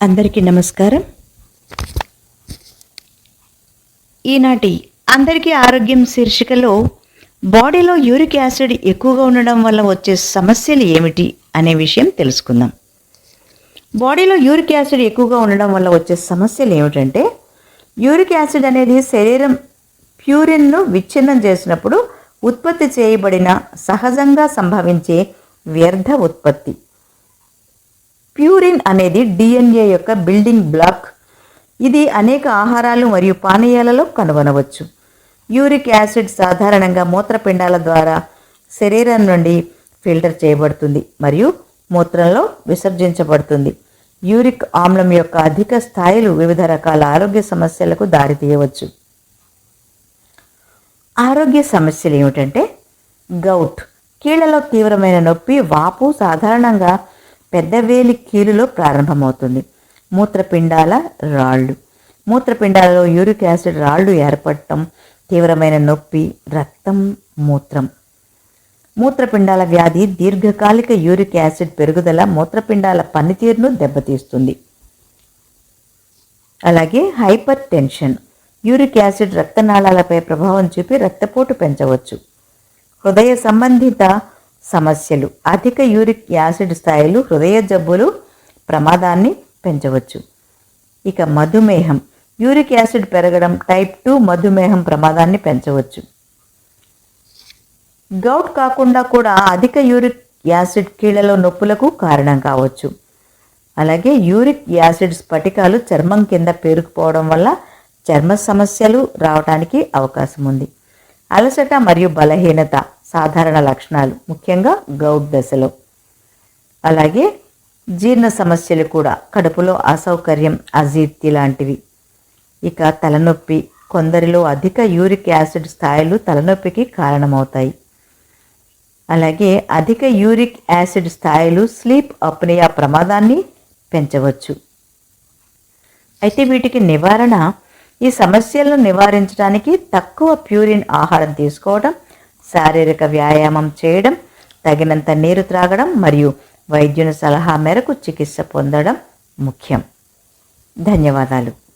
అందరికీ నమస్కారం. ఈనాటి అందరికీ ఆరోగ్యం శీర్షికలో బాడీలో యూరిక్ యాసిడ్ ఎక్కువగా ఉండడం వల్ల వచ్చే సమస్యలు ఏమిటి అనే విషయం తెలుసుకుందాం. బాడీలో యూరిక్ యాసిడ్ ఎక్కువగా ఉండడం వల్ల వచ్చే సమస్యలు ఏమిటంటే యూరిక్ యాసిడ్ అనేది శరీరం ప్యూరిన్ను విచ్ఛిన్నం చేసినప్పుడు ఉత్పత్తి చేయబడిన సహజంగా సంభవించే వ్యర్థ ఉత్పత్తి. అనేది డిఎన్ఏ యొక్క బిల్డింగ్ బ్లాక్. ఇది అనేక ఆహారాలు మరియు పానీయాలలో కనుగొనవచ్చు. యూరిక్ యాసిడ్ సాధారణంగా మూత్రపిండాల ద్వారా శరీరం నుండి ఫిల్టర్ చేయబడుతుంది మరియు మూత్రంలో విసర్జించబడుతుంది. యూరిక్ ఆమ్లం యొక్క అధిక స్థాయిలు వివిధ రకాల ఆరోగ్య సమస్యలకు దారితీయవచ్చు. ఆరోగ్య సమస్యలు ఏమిటంటే గౌట్. కీళ్ళలో తీవ్రమైన నొప్పి వాపు సాధారణంగా పెద్ద వేలి కీలులో ప్రారంభమవుతుంది. మూత్రపిండాల రాళ్ళు. మూత్రపిండాలలో యూరిక్ యాసిడ్ రాళ్ళు ఏర్పడటం తీవ్రమైన నొప్పి రక్తం మూత్రం. మూత్రపిండాల వ్యాధి దీర్ఘకాలిక యూరిక్ యాసిడ్ పెరుగుదల మూత్రపిండాల పనితీరును దెబ్బతీస్తుంది. అలాగే హైపర్ టెన్షన్ యూరిక్ యాసిడ్ రక్తనాళాలపై ప్రభావం చూపి రక్తపోటు పెంచవచ్చు. హృదయ సంబంధిత సమస్యలు. అధిక యూరిక్ యాసిడ్ స్థాయిలు హృదయ జబ్బులు ప్రమాదాన్ని పెంచవచ్చు. ఇక మధుమేహం. యూరిక్ యాసిడ్ పెరగడం టైప్ టూ మధుమేహం ప్రమాదాన్ని పెంచవచ్చు. గౌట్ కాకుండా కూడా అధిక యూరిక్ యాసిడ్ కీళ్ళలో నొప్పులకు కారణం కావచ్చు. అలాగే యూరిక్ యాసిడ్ స్ఫటికాలు చర్మం కింద పేరుకుపోవడం వల్ల చర్మ సమస్యలు రావడానికి అవకాశం ఉంది. అలసట మరియు బలహీనత. సాధారణ లక్షణాలు ముఖ్యంగా గౌట్ దశలో. అలాగే జీర్ణ సమస్యలు కూడా కడుపులో అసౌకర్యం అజీర్తి లాంటివి. ఇక తలనొప్పి కొందరిలో అధిక యూరిక్ యాసిడ్ స్థాయిలు తలనొప్పికి కారణమవుతాయి. అలాగే అధిక యూరిక్ యాసిడ్ స్థాయిలు స్లీప్ అప్నియా ప్రమాదాన్ని పెంచవచ్చు. అయితే వీటికి నివారణ ఈ సమస్యలను నివారించడానికి తక్కువ ప్యూరిన్ ఆహారం తీసుకోవడం శారీరక వ్యాయామం చేయడం తగినంత నీరు త్రాగడం మరియు వైద్యుని సలహా మేరకు చికిత్స పొందడం ముఖ్యం. ధన్యవాదాలు.